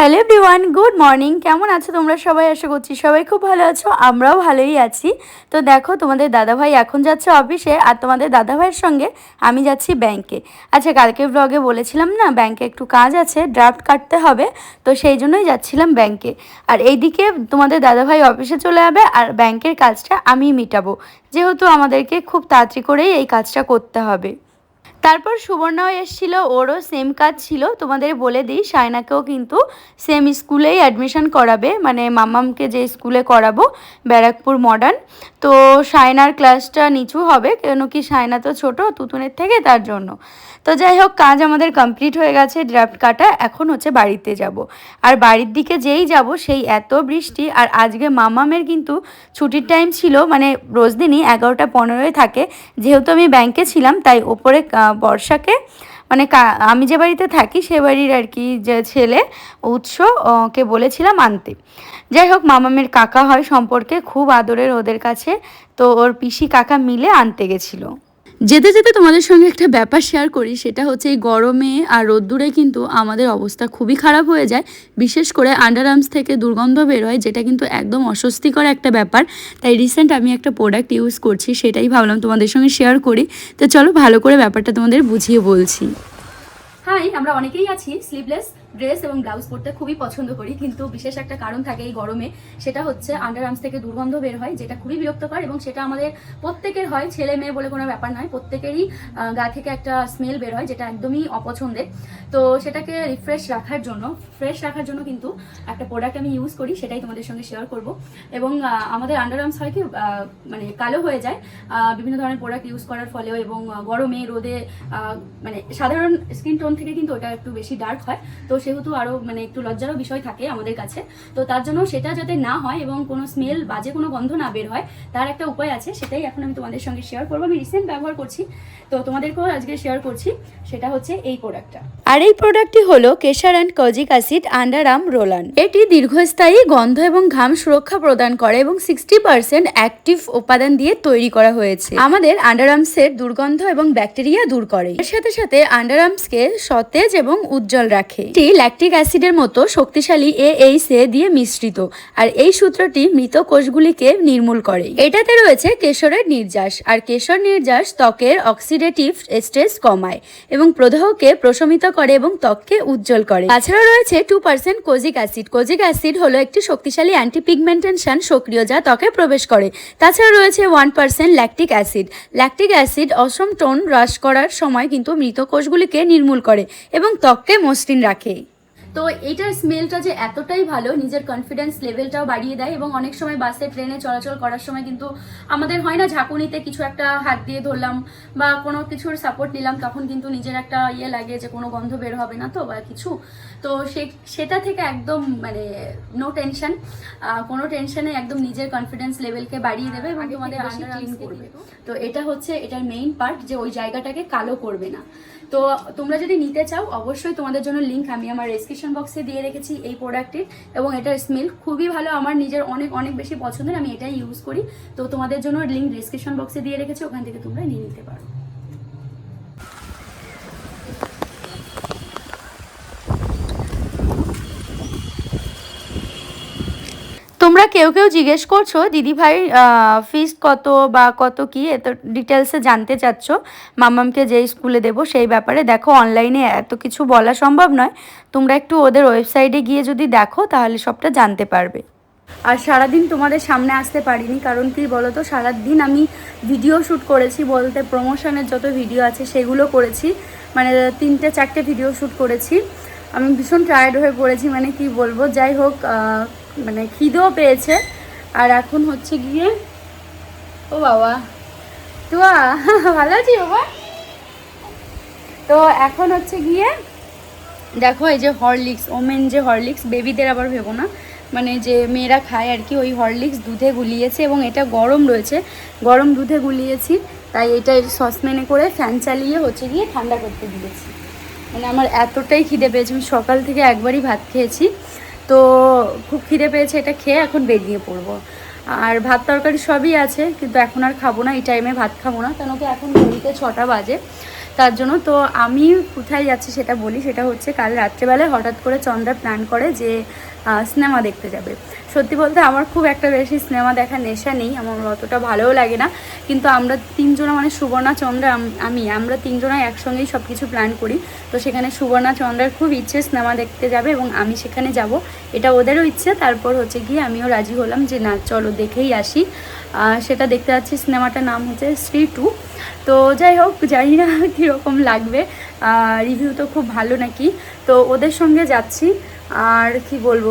Hello everyone, good morning. কেমন আছো তোমরা সবাই? আশা করছি সবাই খুব ভালো আছো, আমরাও ভালোই আছি। তো দেখো, তোমাদের দাদাভাই এখন যাচ্ছে অফিসে, আর তোমাদের দাদাভাইয়ের সঙ্গে আমি যাচ্ছি ব্যাংকে। আচ্ছা কালকে ব্লগে বলেছিলাম না, ব্যাংকে একটু কাজ আছে ড্রাফট কাটতে হবে, তো সেই জন্যই যাচ্ছিলাম ব্যাংকে। আর এইদিকে তোমাদের দাদাভাই অফিসে চলে যাবে, আর ব্যাংকের কাজটা আমি মিটাবো। যেহেতু আমাদেরকে খুব তাড়াতাড়ি করেই এই কাজটা করতে হবে। তারপর সুবর্ণাও এসেছিল, ওরও সেম কাজ ছিল। তোমাদের বলে দিই, সায়নাকেও কিন্তু সেম স্কুলেই অ্যাডমিশন করাবে। মানে মামামকে যে স্কুলে করাবো, ব্যারাকপুর মডার্ন তো সায়নার ক্লাসটা নিচু হবে, কেন কি সায়না তো ছোট, তুতুনের থেকে তার জন্য। তো যাই হোক, কাজ আমাদের কমপ্লিট হয়ে গেছে ড্রাফট কাটা। এখন হচ্ছে বাড়িতে যাব। আর বাড়ির দিকে যেই যাব, সেই এত বৃষ্টি। আর আজকে মামামের কিন্তু ছুটির টাইম ছিল মানে রোজ দিনই এগারোটা পনেরোয় থাকে। যেহেতু আমি ব্যাংকে ছিলাম, তাই ওপরে বর্ষাকে। মানে আমি যে বাড়িতে থাকি সে বাড়ির আর কি যে ছেলে উৎস, ওকে বলেছিলাম আনতে। যাই হোক, মামামের কাকা হয় সম্পর্কে খুব আদরের ওদের কাছে, তো ওর পিসি কাকা মিলে আনতে গেছিল। যেতে যেতে তোমাদের সঙ্গে একটা ব্যাপার শেয়ার করি, সেটা হচ্ছে এই গরমে আর রোদ্দুরে কিন্তু আমাদের অবস্থা খুবই খারাপ হয়ে যায়। বিশেষ করে আন্ডার আর্মস থেকে দুর্গন্ধ বেরোয়, যেটা কিন্তু একদম অস্বস্তিকর একটা ব্যাপার। তাই রিসেন্ট আমি একটা প্রোডাক্ট ইউজ করছি, সেটাই ভাবলাম তোমাদের সঙ্গে শেয়ার করি। তো চলো ভালো করে ব্যাপারটা তোমাদের বুঝিয়ে বলছি। হাই আমরা অনেকেই আছি স্লিভলেস ড্রেস এবং ব্লাউজ পরতে খুবই পছন্দ করি, কিন্তু বিশেষ একটা কারণ থাকে এই গরমে, সেটা হচ্ছে আন্ডার আর্মস থেকে দুর্গন্ধ বের হয়, যেটা খুবই বিরক্তকর এবং সেটা আমাদের প্রত্যেকের হয়, ছেলে মেয়ে বলে কোনো ব্যাপার নয়, প্রত্যেকেরই গা থেকে একটা স্মেল বের হয় যেটা একদমই অপছন্দের। তো সেটাকে রিফ্রেশ রাখার জন্য ফ্রেশ রাখার জন্য কিন্তু একটা প্রোডাক্ট আমি ইউজ করি, সেটাই তোমাদের সঙ্গে শেয়ার করব। এবং আমাদের আন্ডার আর্মস হয় কি মানে কালো হয়ে যায় বিভিন্ন ধরনের প্রোডাক্ট ইউজ করার ফলেও এবং গরমে রোদে মানে সাধারণ স্কিন টোন থেকে কিন্তু ওটা একটু বেশি ডার্ক হয়। তো সেহেতু আরও মানে একটু লজ্জারও বিষয় থাকে আমাদের কাছে, তো তার জন্য সেটা যাতে না হয় এবং কোনো স্মেল বাজে কোনো গন্ধ না বের হয়, তার একটা উপায় আছে, সেটাই এখন আমি তোমাদের সঙ্গে শেয়ার করব। আমি রিসেন্ট ব্যবহার করছি, তো তোমাদেরকেও আজকে শেয়ার করছি, সেটা হচ্ছে এই প্রোডাক্টটা আর এই প্রোডাক্টটি হলো Kesar and kojic acid underarm roll on. এটি দীর্ঘস্থায়ী গন্ধ এবং ঘাম সুরক্ষা প্রদান করে এবং সিক্সটি পার্সেন্ট অ্যাক্টিভ উপাদান দিয়ে তৈরি করা হয়েছে। আমাদের আন্ডার আর্মসের দুর্গন্ধ এবং ব্যাকটেরিয়া দূর করে। এর সাথে সাথে আন্ডার আর্মসকে সতেজ এবং উজ্জ্বল রাখে। এটি ল্যাকটিক অ্যাসিডের মতো শক্তিশালী এ এইচ এ দিয়ে মিশ্রিত, আর এই সূত্রটি মৃত কোষগুলিকে নির্মূল করে। এটাতে রয়েছে কেশরের নির্যাস, আর কেশর নির্যাস ত্বকের অক্সিডেটিভ স্ট্রেস কমায় এবং প্রদাহকে প্রশমিত করে এবং ত্বককে উজ্জ্বল করে। তাছাড়া রয়েছে two percent kojic acid. Kojic acid হলো একটি শক্তিশালী অ্যান্টিপিগমেন্টেশন সক্রিয় যা ত্বকে প্রবেশ করে। তাছাড়া রয়েছে one percent lactic acid lactic acid অসম টোন হ্রাস করার সময় কিন্তু মৃত কোষগুলিকে নির্মূল করে এবং ত্বককে মসৃণ রাখে। তো এটার স্মেলটা যে এতটাই ভালো নিজের কনফিডেন্স লেভেলটাও বাড়িয়ে দেয় এবং অনেক সময় বাসে ট্রেনে চলাচল করার সময় কিন্তু আমাদের হয় না ঝাঁকুনিতে কিছু একটা হাত দিয়ে ধরলাম বা কোনো কিছুর সাপোর্ট নিলাম তখন কিন্তু নিজের একটা ইয়ে লাগে যে কোনো গন্ধ বের হবে না তো বা কিছু। তো সে সেটা থেকে একদম মানে নো টেনশন কোনো টেনশনে একদম নিজের কনফিডেন্স লেভেলকে বাড়িয়ে দেবে এবং তোমাদের আন্ডার ক্লিন করবে। তো এটা হচ্ছে এটার মেইন পার্ট যে ওই জায়গাটাকে কালো করবে না। তো তোমরা যদি নিতে চাও, অবশ্যই তোমাদের জন্য লিঙ্ক আমি আমার ডিসক্রিপশন বক্সে দিয়ে রেখেছি এই প্রোডাক্টের এবং এটার স্মেল খুবই ভালো। আমার নিজের অনেক অনেক বেশি পছন্দের, আমি এটাই ইউজ করি। তো তোমাদের জন্য লিঙ্ক ডিসক্রিপশন বক্সে দিয়ে রেখেছি, ওখান থেকে তোমরা নিয়ে নিতে পারো। তোমরা কেউ কেউ জিজ্ঞেস করছ, দিদি ভাই ফিস কত বা কত কি? এত ডিটেলসে জানতে চাচ্ছ। মামামকে যেই স্কুলে দেবো সেই ব্যাপারে। দেখো অনলাইনে এত কিছু বলা সম্ভব নয়। তোমরা একটু ওদের ওয়েবসাইটে গিয়ে যদি দেখো, তাহলে সবটা জানতে পারবে। আর সারাদিন তোমাদের সামনে আসতে পারিনি, কারণ কি বলো বলতো, সারাদিন আমি ভিডিও শ্যুট করেছি বলতে প্রমোশনের যত ভিডিও আছে সেগুলো করেছি। মানে তিনটে, চারটে ভিডিও শ্যুট করেছি। আমি ভীষণ টায়ার্ড হয়ে পড়েছি মানে কি বলব? যাই হোক মানে খিদেও পেয়েছে। আর এখন হচ্ছে গিয়ে, ও বাবা। তুয়া, ভালো আছি বাবা? তো এখন হচ্ছে গিয়ে, দেখো এই যে হরলিক্স, ওমেন যে হরলিক্স, বেবিদের আবার ভেবো না। মানে যে মেয়েরা খায় আর কি, ওই হরলিক্স দুধে গুলিয়েছে এবং এটা গরম রয়েছে। গরম দুধে গুলিয়েছি, তাই এটা সসপ্যানে করে ফ্যান চালিয়ে হচ্ছে গিয়ে ঠান্ডা করতে দিয়েছি। মানে আমার এতটাই খিদে পেয়েছে, আমি সকাল থেকে একবারই ভাত খেয়েছি। তো খুব খিদে পেয়েছে এটা খেয়ে এখন বেরিয়ে পড়ব। আর ভাত তরকারি সবই আছে, কিন্তু এখন আর খাব না, এই টাইমে ভাত খাব না কেন কি এখন ঘড়িতে ছটা বাজে। তার জন্য তো আমি কোথায় যাচ্ছি সেটা বলি, সেটা হচ্ছে কাল রাত্রেবেলায় হঠাৎ করে চন্দ্রা প্ল্যান করে যে সিনেমা দেখতে যাবে। সত্যি বলতে আমার খুব একটা বেশি সিনেমা দেখার নেশা নেই, আমার অতটা ভালোও লাগে না। কিন্তু আমরা তিনজনা মানে সুবর্ণা, চন্দ্রা, আমি আমরা তিনজনাই একসঙ্গেই সব কিছু প্ল্যান করি। তো সেখানে সুবর্ণা, চন্দ্রার খুব ইচ্ছে সিনেমা দেখতে যাবে এবং আমি সেখানে যাব। এটা ওদেরও ইচ্ছে। তারপর হচ্ছে গিয়ে আমিও রাজি হলাম যে, না, চলো দেখেই আসি। সেটা দেখতে যাচ্ছি। সিনেমাটার নাম হচ্ছে শ্রী টু। তো যাই হোক, জানি না কীরকম লাগবে। রিভিউ তো খুব ভালো নাকি। তো ওদের সঙ্গে যাচ্ছি। আর কি বলব?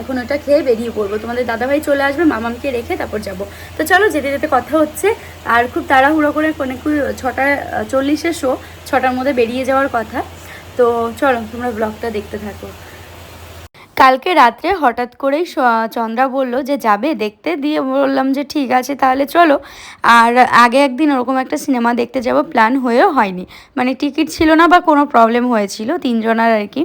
এখন ওটা খেয়ে বেরিয়ে পড়ব। তোমাদের দাদাভাই চলে আসবে, মামামকে রেখে তারপর যাব। তো চলো যেতে যেতে কথা হচ্ছে। আর খুব তাড়াহুড়ো করে কোনো ছটা চল্লিশে শো ছটার মধ্যে বেরিয়ে যাওয়ার কথা। তো চলো তোমরা ব্লগটা দেখতে থাকো। কালকে রাত্রে হঠাৎ করেই চন্দ্রা বলল যে, যাবে, দেখতে? দিয়ে বললাম যে, ঠিক আছে, তাহলে চলো। আর আগে একদিন ওরকম একটা সিনেমা দেখতে যাব, প্ল্যান হয়েও হয়নি। মানে টিকিট ছিল না বা কোনো প্রবলেম হয়েছিল, তিনজনের আর কি।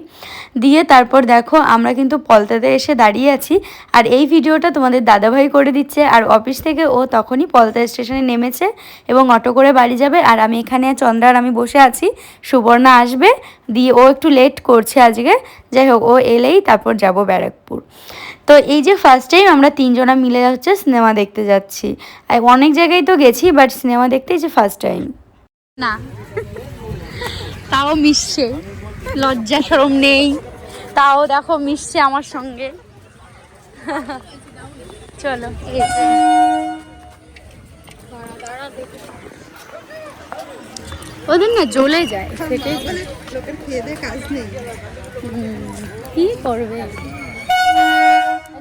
দিয়ে তারপর দেখো, আমরা কিন্তু পলতাতে এসে দাঁড়িয়ে আছি। আর এই ভিডিওটা তোমাদের দাদাভাই করে দিচ্ছে। আর অফিস থেকে ও তখনই পলতা স্টেশনে নেমেছে এবং অটো করে বাড়ি যাবে। আর আমি এখানে চন্দ্রার আমি বসে আছি। সুবর্ণা আসবে। দিয়ে ও একটু লেট করছে আজকে। যাই হোক, ও এলেই তারপর যাব ব্যারাকপুর। তো এই যে ফার্স্ট টাইম আমরা তিনজনা মিলে হচ্ছে সিনেমা দেখতে যাচ্ছি। আর অনেক জায়গায় তো গেছি বাট সিনেমা দেখতেই যে ফার্স্ট টাইম না। তাও মিশছে। লজ্জা সরম নেই। তাও দেখো মিশছে আমার সঙ্গে। চলো এই ওদের না জ্বলে যায় ফেটে যায়। লোকের খেয়ে দিয়ে কাজ নেই। হুম, কি করবে?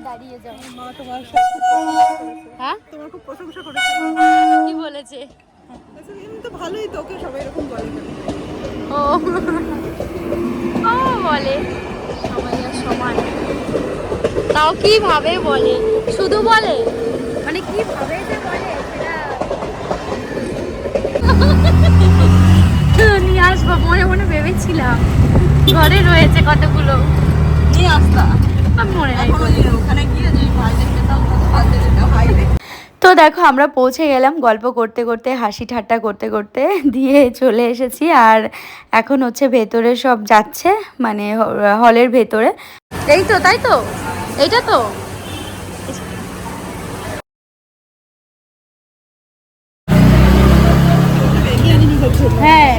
দাঁড়িয়ে যাও। মা তোমার সব খুব প্রশংসা করেছে। হ্যাঁ? তোমার খুব প্রশংসা করেছে। কি বলেছে? তো ভালোই তো ওকে সবাই এরকম বলে ও। ও বলে। সবাই আর সমান। তাও কীভাবে বলে? শুধু বলে? মানে কীভাবে যে বলে সেটা নিয়ে আসব মনে মনে ভেবেছিলাম। ঘরে রয়েছে কতগুলো? নিয়ে আসতা মনে নাই ওখানে গিয়ে যে ভাইদের পেতাম ভাইদের এটা ভাই তো দেখো আমরা পৌঁছে গেলাম গল্প করতে করতে হাসি ঠাট্টা করতে করতে দিয়ে চলে এসেছি আর এখন হচ্ছে ভেতরে সব যাচ্ছে মানে হলের ভেতরে। এই তো তাই তো? এইটা তো? হ্যাঁ।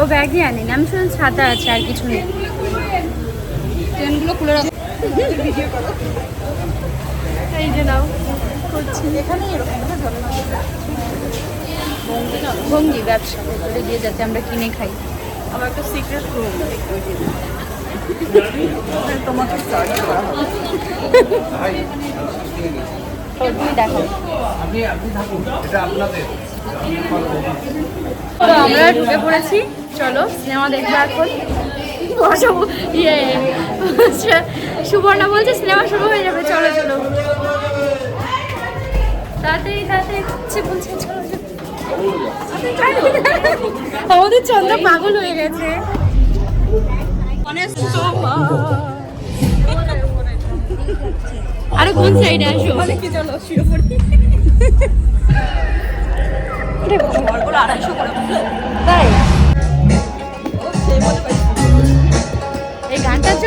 ও ব্যাগই আনিনি। আমি শুধু ছাতা আছে আর কিছু নেই। ট্রেনগুলো খুলে রাখো। এই যে নাও। করছি। এখানে এরকম ভঙ্গি ব্যবসা। ভেতরে দিয়ে যাতে আমরা কিনে খাই। আমার একটা সিক্রেট রুম তোমাকে করা দেখো তো আমরা ঢুকে পড়েছি। চলো সিনেমা দেখব এখন। ইয়ে সুবর্ণা বলছে সিনেমা শুরু হয়ে যাবে চলো চলো। বলছে চলো চলো। আমাদের চন্দ্র পাগল হয়ে গেছে। আরে কোন সাইডে আসো? মানে কি জানো শুয়ে পড়ি। তাই?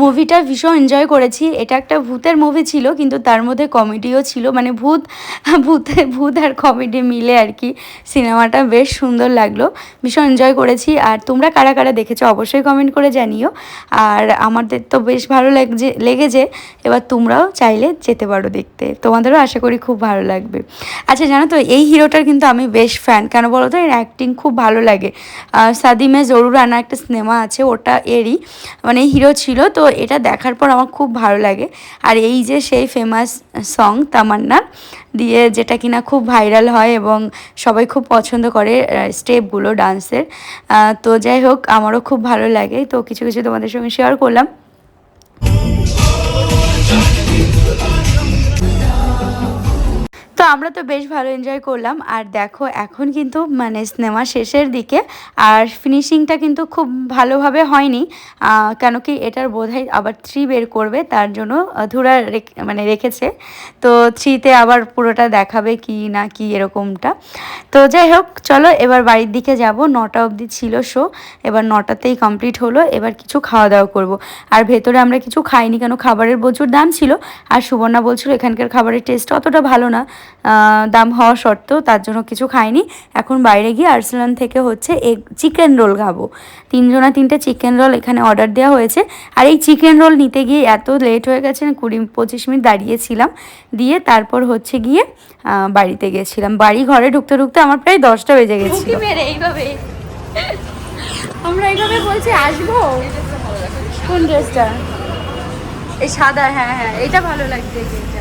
মুভিটা ভীষণ এনজয় করেছি। এটা একটা ভূতের মুভি ছিল, কিন্তু তার মধ্যে কমেডিও ছিল। মানে ভূত, ভূতে, ভূত আর কমেডি মিলে আর কি সিনেমাটা বেশ সুন্দর লাগল। ভীষণ এনজয় করেছি। আর তোমরা কারা কারা দেখেছ অবশ্যই কমেন্ট করে জানিও। আর আমাদের তো বেশ ভালো লাগছে, লেগেছে। এবার তোমরাও চাইলে যেতে পারো দেখতে। তোমাদেরও আশা করি খুব ভালো লাগবে। আচ্ছা জানো তো, এই হিরোটার কিন্তু আমি বেশ ফ্যান কেন বলো তো, এর অ্যাক্টিং খুব ভালো লাগে। সাদিমে জরুর আনা একটা সিনেমা আছে, ওটা এরই। মানে হিরো ছিল তো এটা দেখার পর আমার খুব ভালো লাগে। আর এই যে সেই ফেমাস সং তামান্না দিয়ে যেটা কিনা খুব ভাইরাল হয় এবং সবাই খুব পছন্দ করে স্টেপগুলো ডান্সের তো যাই হোক আমারও খুব ভালো লাগে। তো কিছু কিছু তোমাদের সঙ্গে শেয়ার করলাম। আমরা তো বেশ ভালো এনজয় করলাম। আর দেখো, এখন কিন্তু মানে সিনেমা শেষের দিকে। আর ফিনিশিংটা কিন্তু খুব ভালোভাবে হয়নি। কেন কি এটার বোধহয় আবার থ্রি বের করবে, তার জন্য ধুরা মানে রেখেছে। তো থ্রিতে আবার পুরোটা দেখাবে কি না কি এরকমটা। তো যাই হোক, চলো এবার বাড়ির দিকে যাব। নটা অবধি ছিল শো এবার নটাতেই কমপ্লিট হলো। এবার কিছু খাওয়া দাওয়া করব। আর ভেতরে আমরা কিছু খাইনি, কেন খাবারের প্রচুর দাম ছিল। আর সুবর্ণা বলছিল, এখানকার খাবারের টেস্ট অতটা ভালো না। দাম হওয়া সত্ত্বেও তার জন্য কিছু খাইনি। এখন বাইরে গিয়ে আর্সেলান থেকে হচ্ছে এগ চিকেন রোল খাব। তিনজনা তিনটে চিকেন রোল এখানে অর্ডার দেওয়া হয়েছে। আর এই চিকেন রোল নিতে গিয়ে এত লেট হয়ে গেছে না কুড়ি পঁচিশ মিনিট দাঁড়িয়েছিলাম। দিয়ে তারপর হচ্ছে গিয়ে বাড়িতে গেছিলাম। বাড়ি ঘরে ঢুকতে ঢুকতে আমার প্রায় দশটা বেজে গেছিল। এইভাবে। আমরা এইভাবে বলছি আসব? কোন ড্রেসটা? এই সাদা হ্যাঁ হ্যাঁ এটা ভালো লাগছে এই যে এটা।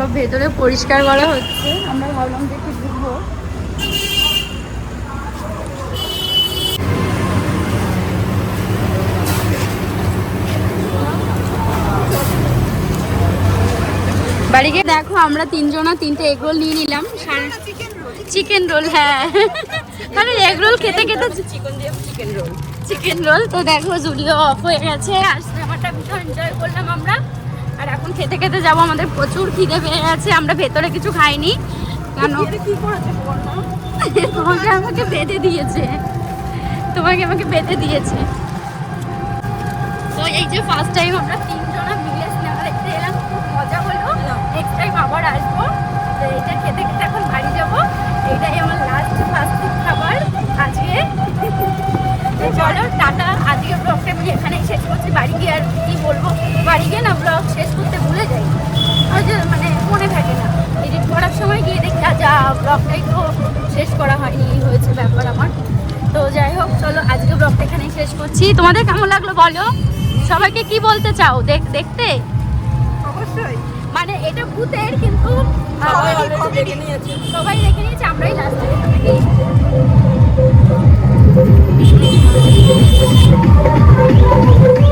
সব ভেতরে পরিষ্কার করা হচ্ছে। আমরা ভাবলাম যে একটু ঢুকবো বাড়ি গিয়ে দেখো আমরা তিনজনা তিনটে এগ রোল নিয়ে নিলাম। চিকেন রোল হ্যাঁ। কারণ এগ রোল খেতে খেতে চিকেন দিয়ে চিকেন রোল চিকেন রোল তো দেখো জুলিও অফ হয়ে গেছে। সিনেমাটা ভীষণ এনজয় করলাম আমরা। আর এখন খেতে খেতে যাব আমাদের প্রচুর খিদে পেয়ে গেছে আমরা ভেতরে কিছু খাইনি। কেন? কি করেছে তোমাকে আমাকে বেঁধে দিয়েছে। তোমাকে আমাকে বেঁধে দিয়েছে। তো এই যে ফার্স্ট টাইম আমরা তিনজনা মিলে সিনেমা দেখতে এলাম খুব মজা হলো। নেক্সট টাইম আবার আসব। তো এটা খেতে খেতে এখন বাড়ি যাব। এটাই আমার লাস্ট ফার্স্ট ফুড খাবার আজকে। চলো টাটা আজকে এখানেই শেষ করছি বাড়ি গিয়ে আর কি বলব? বাড়ি গিয়ে না ব্লগ শেষ করতে ভুলে যাই। মানে মনে থাকে না। এডিট করার সময় গিয়ে দেখি যা ব্লগটাই তো শেষ করা হয়নি এই হয়েছে ব্যাপার আমার। তো যাই হোক চলো আজকে ব্লগটা এখানেই শেষ করছি। তোমাদের কেমন লাগল বলো? সবাইকে কি বলতে চাও? দেখ দেখতে? অবশ্যই। মানে এটা ভূতের কিন্তু সবাই দেখে নিয়েছে। আমরাই লাস্টে Thank